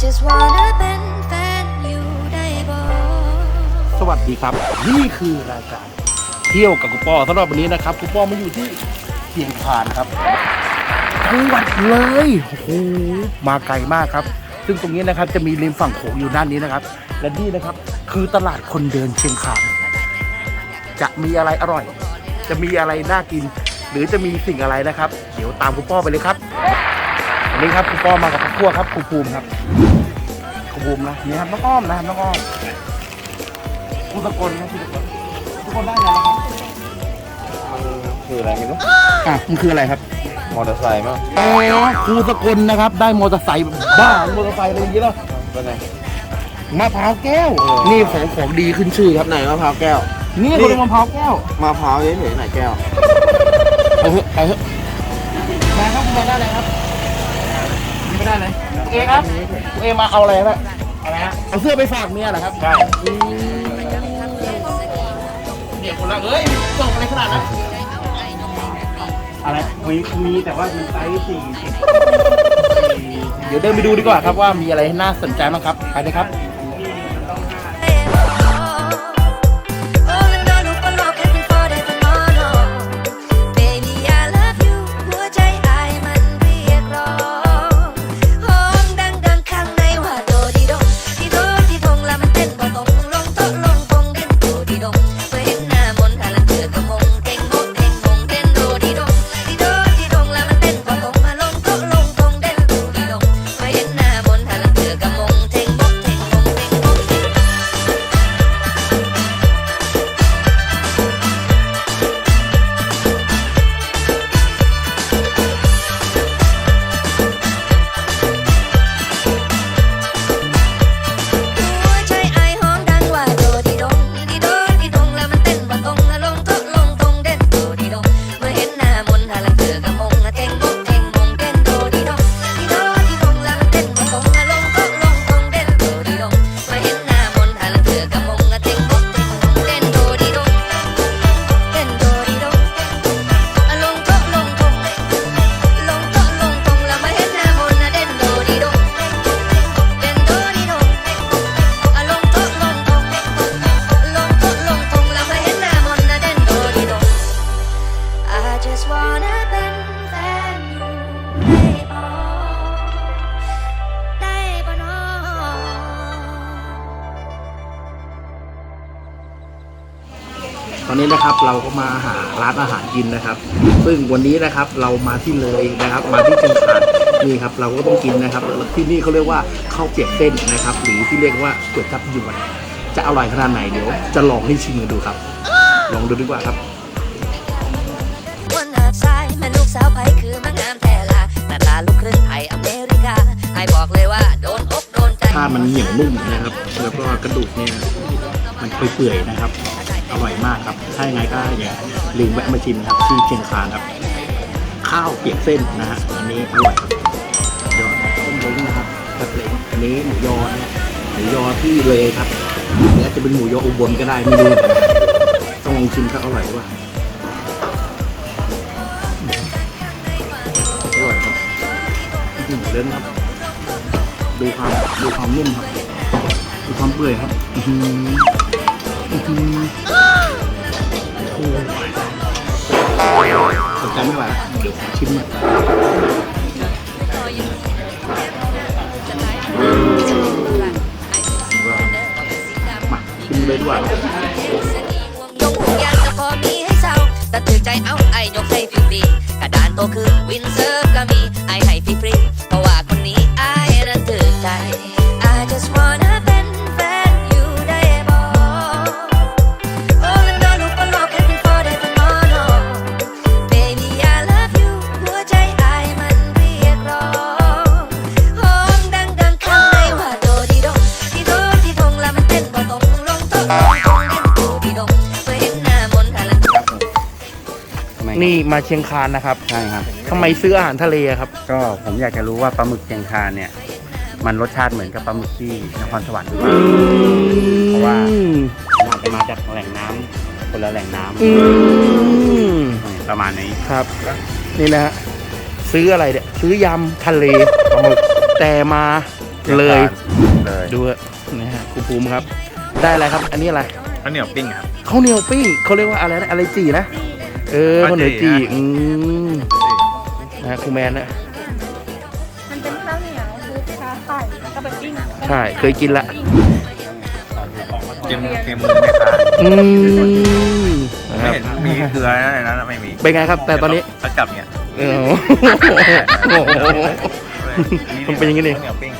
just wanna เป็นแฟนอยู่ได้บ่สวัสดีครับ นี่คือรายการเที่ยวกับกุปอสำหรับวันนี้นะครับกุปอมาอยู่ที่เชียงคานครับจังหวัดเลยโอ้โหมาไกลมากครับ ซึ่งตรงนี้นะครับจะมีริมฝั่งโขงอยู่ด้านนี้นะครับ และนี่นะครับคือตลาดคนเดินเชียงคานจะมีอะไรอร่อย จะมีอะไรน่ากิน หรือจะมีสิ่งอะไรนะครับ เดี๋ยวตามคุณป้อไปเลยครับ วันนี้ครับคุณป้อมากับครอบครัวครับครูภูมิครับครูภูมินะนี่ครับน้องอ้อมนะครับน้องอ้อมคุณตะโกนนะคุณตะโกนตะโกนได้ไงนะครับคืออะไรไม่รู้อะมันคืออะไรครับ มอเตอร์ไซค์มั้งอ๋อครูสกลนะครับ ได้มอเตอร์ไซค์บ้ามอเตอร์ไซค์อะไรอย่างเงี้ยเหรอเป็นไงมะพร้าวแก้ว นี่ของของดีขึ้นชื่อครับไหนมะพร้าวแก้ว นี่เขาเรียกมะพร้าวแก้วมะพร้าวเฉยๆไหนแก้วไปเถอะไปเถอะมาครับคุณมาได้เลยครับ ไม่ได้เลยเอครับเอมาเอาอะไรครับอะไรฮะเอาเสื้อไปฝากเมียเหรอครับใช่เนี่ยคนละเอ้ยส่งอะไรขนาดนั้นอะไรมีมีแต่ว่ามันไซส์สี่เดี๋ยวเดินไปดูดีกว่าครับว่ามีอะไรน่าสนใจบ้างครับไปเลยครับ อนนี้นะครับเราก็มาหาร้านอาหารกินนะครับ ซึ่งวันนี้นะครับเรามาที่เลยนะครับ มาที่เชียงคานนี่ครับเราก็ต้องกินนะครับที่นี่เขาเรียกว่าข้าวเปียกเส้นนะครับ หรือที่เรียกว่าก๋วยจับยวนจะอร่อยขนาดไหนเดี๋ยว จะลองให้ชิมกันดูครับ ลองดูดีกว่าครับวันหาดทรายแม่ลูกสาวไผคือมางามแท้ละหน้าตาลูกครึ่งไทยอเมริกาไอบอกเลยว่าโดนอกโดนใจถ้ามันเหนียวนุ่มนะครับ แล้วก็กระดูกเนี่ยมันเปื่อยๆนะครับ อร่อยมากครับ ถ้ายังไงก็อย่าลืมแวะมาชิมครับที่เชียงคานครับ ข้าวเปียกเส้นนะฮะอันนี้อร่อยยอดต้มเล้งนะครับแบบเล้งอันนี้หมูยอนะหมูยอที่เลยครับหรืออาจจะเป็นหมูยออุบลก็ได้ไม่รู้ต้องลองชิมครับอร่อยว่าอร่อยครับอื้อหือเล่นครับดูความดูความนุ่มครับดูความเปื่อยครับ อือหือ สนใจไม่ไหวเดี๋ยวชิมหน่อยมาชิมเลยดีกว่ายกยางก็พอมีให้เศร้าแต่ถือใจเอาไอ้ยกให้ฟรีๆกระดานโตคือวินเซอร์ก็มีไอ้ให้ฟรีๆ มครับนี่มาเชียงคานนะครับใช่ครับทำไมซื้ออาหารทะเลอะครับ ก็ผมอยากจะรู้ว่าปลาหมึกเชียงคานเนี่ย มันรสชาติเหมือนกับปลาหมึกที่นครสวรรค์หรือเปล่าเพราะว่าน่าจะมาจากแหล่งน้ำคนละแหล่งน้ำอืมประมาณนี้ครับ นี่นะฮะซื้ออะไรเนี่ยซื้อยำทะเลปลาหมึกแต่มาเลย เลยดูอะนะฮะครูภูมิครับ ได้อะไรครับ อันนี้อะไร ข้าวเหนียวปิ้งครับข้าวเหนียวปิ้งเขาเรียกว่าอะไรนะอะไรจีนะ เออข้าวเหนียวจีข้าวจี่อืมนะฮะครูแมนนะมันเป็นข้าวเหนียวคลุกชาไข่แล้วก็ไปปิ้งใช่เคยกินละเค็มเค็มมือแม่ค้าอืมนะคไม่รับเห็นมีเกลืออะไรนั้นไม่มีเป็นไงครับ แต่ตอนนี้เขาจับเนี่ยเออโอ้โหมันเป็นอย่างนี้นี่ข้าวเหนียวปิ้ง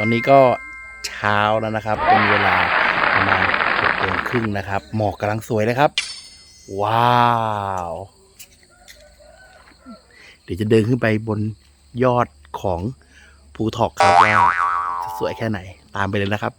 อนนี้ก็เช้าแล้วนะครับ เป็นเวลาประมาณหกโมงครึ่งนะครับ หมอกกำลังสวยเลยครับ ว้าว เดี๋ยวจะเดินขึ้นไปบนยอดของภูทอกครับว่าจะสวยแค่ไหน ตามไปเลยนะครับ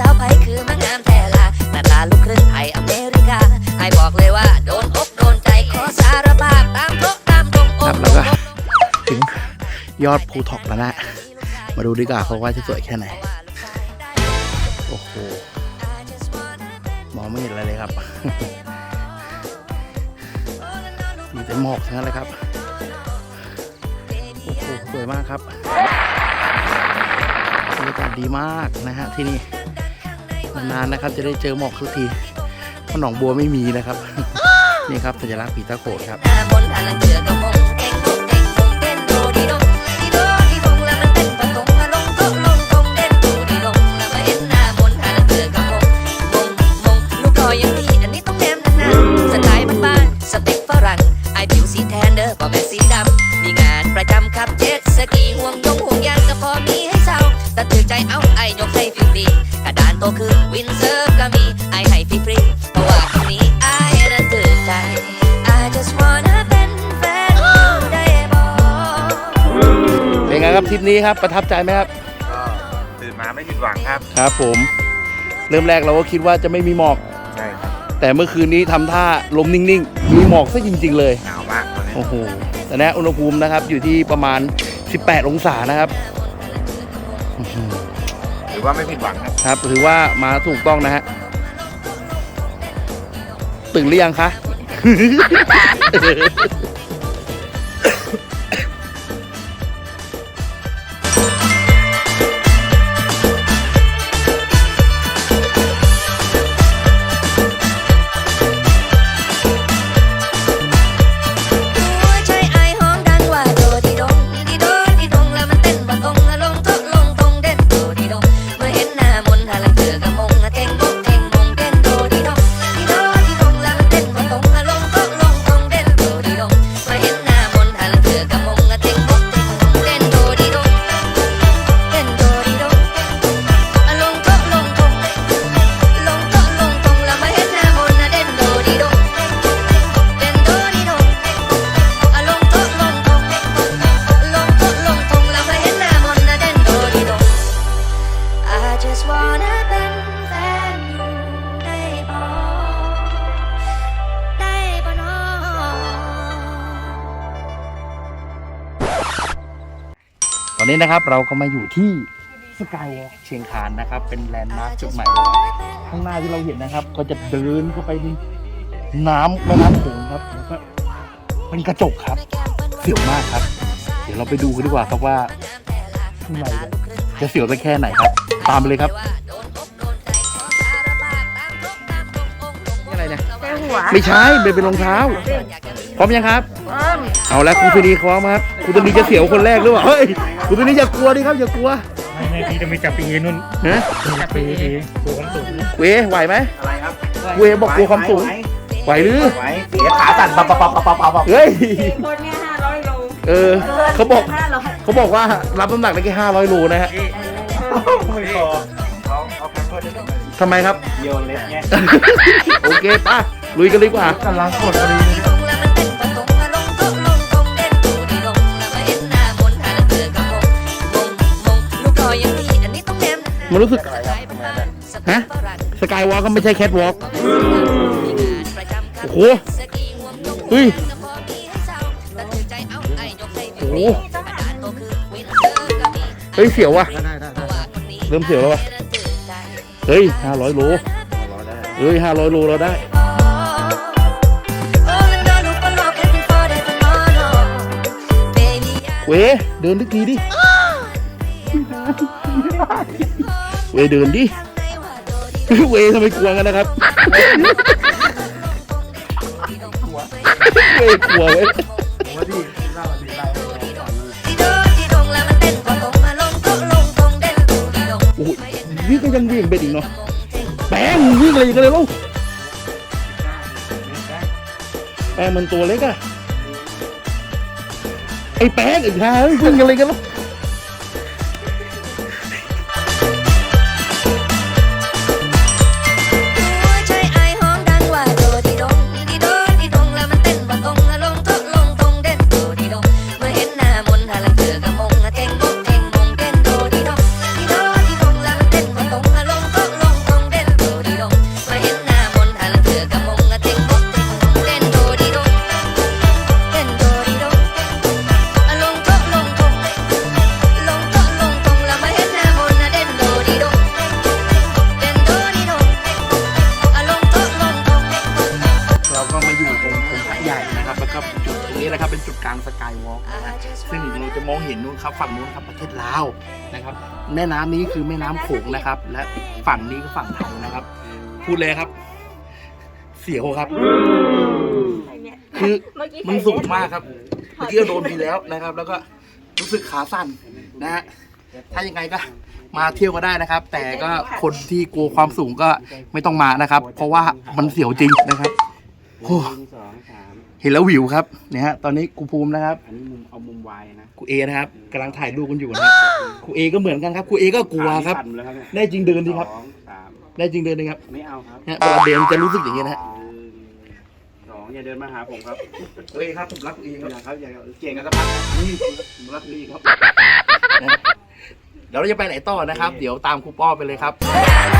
สาวไผคือมางามแท้ละหน้าตาลูกครึ่งไทยอเมริกาให้บอกเลยว่าโดนอกโดนใจขอสารภาพตามโต๊ะตามตรงอครักบแล้วก็ถึงยอดภูทอกแล้วนะมาดูดีกว่าเขาว่าจะสวยแค่ไหน โอ้โห มองไม่เห็นอะไรเลยครับ มีแต่หมอกทั้งนั้นเลยครับ โอ้โห สวยมากครับบรรยากาศดีมากนะฮะที่นี่ นานๆนะครับ จะได้เจอหมอกทุกทีเพราะหนองบัวไม่มีนะครับ นี่ครับสัญลักษณ์ปีตะโขดครับ ครับทริปนี้ครับประทับใจไหมครับ ก็ตื่นมาไม่ผิดหวังครับ ครับผม เริ่มแรกเราก็คิดว่าจะไม่มีหมอก ใช่ครับ แต่เมื่อคืนนี้ทำท่าลมนิ่งๆ มีหมอกซะจริง ๆ เลย หนาวมากตอนนี้ โอ้โหแต่นะอุณหภูมินะครับอยู่ที่ประมาณ 18 องศานะครับอื้อหือหรือว่าไม่ผิดหวังครับ ครับถือว่ามาถูกต้องนะฮะตื่นหรือยังคะ นนี้นะครับเราก็มาอยู่ที่สกายวอล์กเชียงคานนะครับ เป็นแลนด์มาร์คจุดใหม่ข้างหน้าที่เราเห็นนะครับ ก็จะเดินเข้าไปในน้ำแม่น้ำโขงครับแล้วก็เป็นกระจกครับเสียวมากครับ เดี๋ยวเราไปดูกันดีกว่าครับว่าข้างในเนี่ยจะเสียวสักแค่ไหนครับ ตามไปเลยครับนี่อะไรเนี่ยเต้หัวไม่ใช่เป็นเป็นรองเท้าพร้อมยังครับ เอาแล้วครูตุนีพร้อมครับครูตุนีจะเสียวคนแรกหรือเปล่าเฮ้ย ครูตุนีอย่ากลัวดิครับอย่ากลัวในทีจะมีจับปีนุ่นฮะจับปีตัวความสูงเวไหวไหมอะไรครับเวบอกกลัวความสูงไหวหรือไหวเสียขาสั่นปับปับปับปับปับปับเฮ้ยคนเนี้ยห้าร้อยโลเออเขาบอกห้าร้อยเขาบอกว่ารับน้ำหนักได้แค่ห้าร้อยโลนะฮะไม่พอเขาเอาแพมเพิร์ดได้ไหมทำไมครับโยนเล็บเงี้ยโอเคป่ะลุยกันเลยดีกว่า กำลังกดพอดี มันรู้สึก ฮะ สกายวอล์กก็ไม่ใช่แคทวอล์กโอ้โหเฮ้ยโอ้โหเฮ้ย เสียวว่ะ เริ่มเสียวแล้วว่ะ เฮ้ยห้าร้อยโลเฮ้ยห้าร้อยโลเราได้เวเดินทุกทีดิ เวเดินดิ เวทำไมกลัวกันนะครับ เวกลัวเว้ยผมว่าที่เล่าดีไล่โอ้ยนี่ก็ยังวิ่งไปอีกเนาะแป้งวิ่งอะไรอย่างเงี้ยเลยลูกแป้งมันตัวเล็กอะไอ้แป้งอีกฮะวิ่งอะไรกันลูก ครับฝั่งนู้นครับประเทศลาวนะครับ แม่น้ำนี้คือแม่น้ำโขงนะครับ และฝั่งนี้ก็ฝั่งไทยนะครับ พูดเลยครับ เสียวครับ คือเมื่อกี้มันสูงมากครับเมื่อกี้ก็โดนไปแล้วนะครับ แล้วก็รู้สึกขาสั่นนะฮะถ้ายังไงก็มาเที่ยวก็ได้นะครับ แต่ก็คนที่กลัวความสูงก็ไม่ต้องมานะครับ เพราะว่ามันเสียวจริงนะครับโอ้ หนึ่งสองสามเห็นแล้ววิวครับเนี่ยฮะตอนนี้ครูภูมินะครับ อันนี้มุมเอามุมวายนะครูเอนะครับกำลังถ่ายรูปกันอยู่นะครับครูเอก็เหมือนกันครับครูเอก็กลัวครับสั่นเลยครับเนี่ยแน่จริงเดินดีครับ สองสามแน่จริงเดินดีครับไม่เอาครับเนี่ยเวลาเดินจะรู้สึกอย่างนี้นะฮะหนึ่งสองอย่าเดินมาหาผมครับครูเอครับผมรักครูเอครับอย่าครับอย่าเก่งกันสักพักนี่ผมรักครูเอครับ นะเดี๋ยวเราจะไปไหนต่อนะครับ เดี๋ยวตามครูป้อไปเลยครับ La la